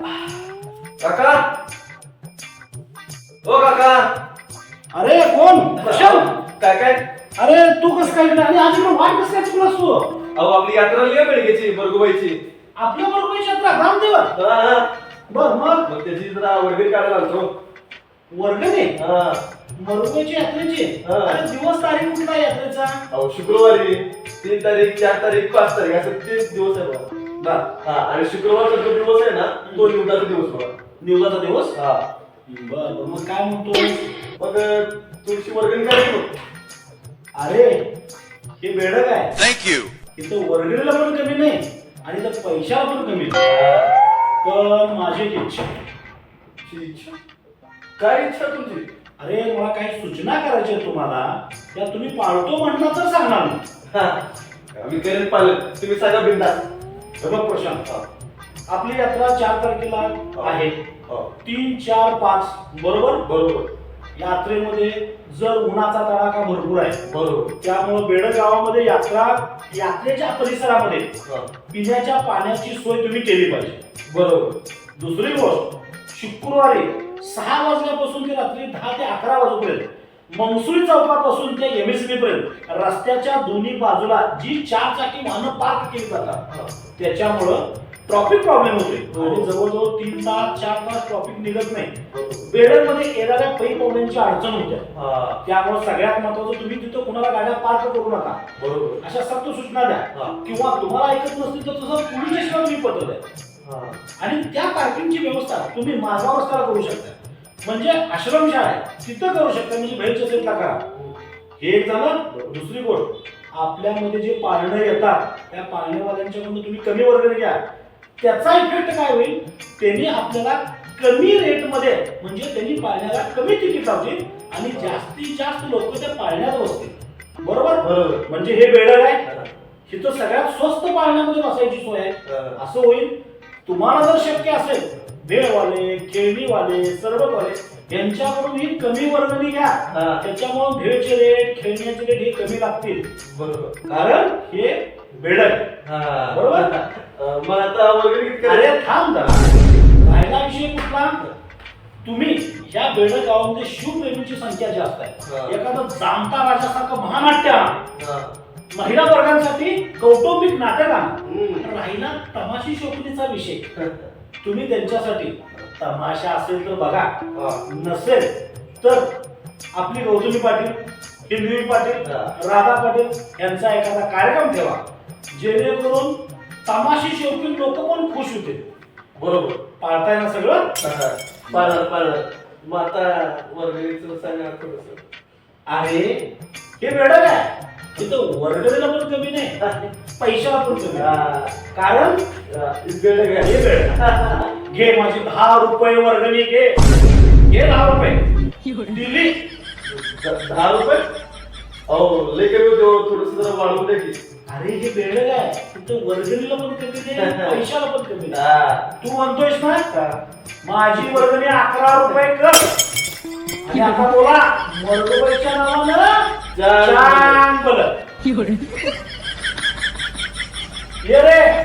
काका. हो काका. अरे कोण? प्रशांत. काय काय? अरे तू कस काय इकडे? आणि आज इकडे वाट कस काय चुकलास तू अहो आपली यात्रा लिहा बेळगेची बरगुबाईची. आपल्या बरोबर यात्रा? रामदेवा हा, हा. बर मग? मग त्याची जरा वगैरे काढायला आलतो वर्गणे? हा. मरुगाची यात्रेची? हा. अरे दिवस तारीख कुठला यात्रेचा? अहो शुक्रवारी तीन तारीख चार तारीख पाच तारीख असं तीन दिवस आहे बघा. बर हा आणि शुक्रवारचा जो दिवस आहे ना तो निवडाचा दिवस बघा. निवदाचा दिवस? हा. बर बर मग काय म्हणतो? मग तुळशी वर्गणी काय अरे हे बेडक आहे Thank you. इथं वर्गणीला पण कमी नाही आणि इथं पैशाला पण कमी नाही. पण माझी एक इच्छा इच्छा? काय इच्छा तुमची? अरे मला काही सूचना करायची आहे तुम्हाला. त्या तुम्ही पाळतो म्हणला तर सांगणार मी. हा. आम्ही करेन पालन तुम्ही सांगा बिंदा प्रशांत आपली यात्रा चार तारखेला आहे. तीन चार पाच बरोबर? बरोबर. यात्रेमध्ये जर उन्हाचा तडाखा भरपूर आहे बरोबर. त्यामुळे बेडक गावामध्ये यात्रा यात्रेच्या परिसरामध्ये. पिण्याच्या पाण्याची सोय तुम्ही केली पाहिजे. बरोबर. दुसरी गोष्ट शुक्रवारी सहा वाजल्यापासून ते रात्री दहा ते अकरा वाजेपर्यंत मंगसुरी चौकापासून ते एमएसबी पर्यंत रस्त्याच्या दोन्ही बाजूला जी चार चाकी वाहनं पार्क केली जातात. त्याच्यामुळं ट्रॉफिक प्रॉब्लेम होते. आणि जवळजवळ तीन तास चार तास ट्रॉफिक निघत नाही. बेडरमध्ये येणाऱ्या पै पाहुण्यांची अडचण होते हा. त्यामुळे सगळ्यात महत्वाचं तुम्ही तिथं कुणाला गाड्या पार्क करू नका बरोबर अशा सक्त सूचना द्या. किंवा तुम्हाला ऐकत नसतील तर तसं पोलीस स्टेशनला तुम्ही पत्र द्या. आणि त्या पार्किंगची व्यवस्था तुम्ही मार्गावर रस्त्याला करू शकता म्हणजे आश्रमशाळा आहे. तिथं करू शकता. म्हणजे बाहेरच्या साईडला करा हे एक झालं. दुसरी गोष्ट आपल्यामध्ये जे पाळणं येतात त्या पाळणेवाल्यांच्याकडून तुम्ही कमी वर्गणी घ्या. त्याचा इफेक्ट काय होईल? त्यांनी आपल्याला कमी रेटमध्ये म्हणजे त्यांनी पाळण्याला कमी तिकीट लावतील आणि जास्तीत जास्त लोक त्या पाळण्यात बसतील. बरोबर? म्हणजे हे बेडर आहे. हा. इथं सगळ्यात स्वस्त पाळण्यामध्ये बसायची सोय आहे. असं होईल. तुम्हाला जर शक्य असेल भेळवाले खेळणीवाले सरबतवाले यांच्याकडून ही कमी वर्गणी घ्या हा. त्याच्यामुळे भेळचे रेट खेळण्याचे रेट हे कमी लागतील बरोबर कारण हे आहे. हा. बरोबर? मग आता वगैरे किती अरे करायचं? थांब जरा राहिला विषय कुठला तुम्ही या बेडक गावामध्ये शिवप्रेमीची संख्या जास्त हा. आहे एखादं जामता राजासारखं महानाट्य आणा. हा. महिला वर्गांसाठी कौटुंबिक नाटक आणा हम्म. राहिला तमाशी शोभनीचा विषय. तुम्ही त्यांच्यासाठी तमाशा असेल तर बघा. नसेल तर आपली गौतमी पाटील हिंदवी पाटील. राधा पाटील यांचा एखादा कार्यक्रम ठेवा. जेणेकरून तमाशी शौकीन लोक पण खुश होतील. बरोबर. पाळताय ना सगळं. पाळणार पाळणार मग आता वर्गणीचं सांगा थोडस. अरे हे वेडक आहे तिथं वर्गणीला पण कमी नाही पैशाला पण कमी नाही. कारण हे वेळ घे माझी दहा रुपये वर्गणी घे. घे दहा रुपये. दिली. दहा रुपये? अहो लय कमी होते थोडस जरा वाढवून द्या की. अरे हे वेळ आहे तिथं वर्गणीला पण कमी नाही पैशाला पण कमी नाही. हा. तू म्हणतोयस ना माझी वर्गणी अकरा रुपये कर. आणि आता बोला वर्गवाईच्या नावानं चांग. 有人。别嘞。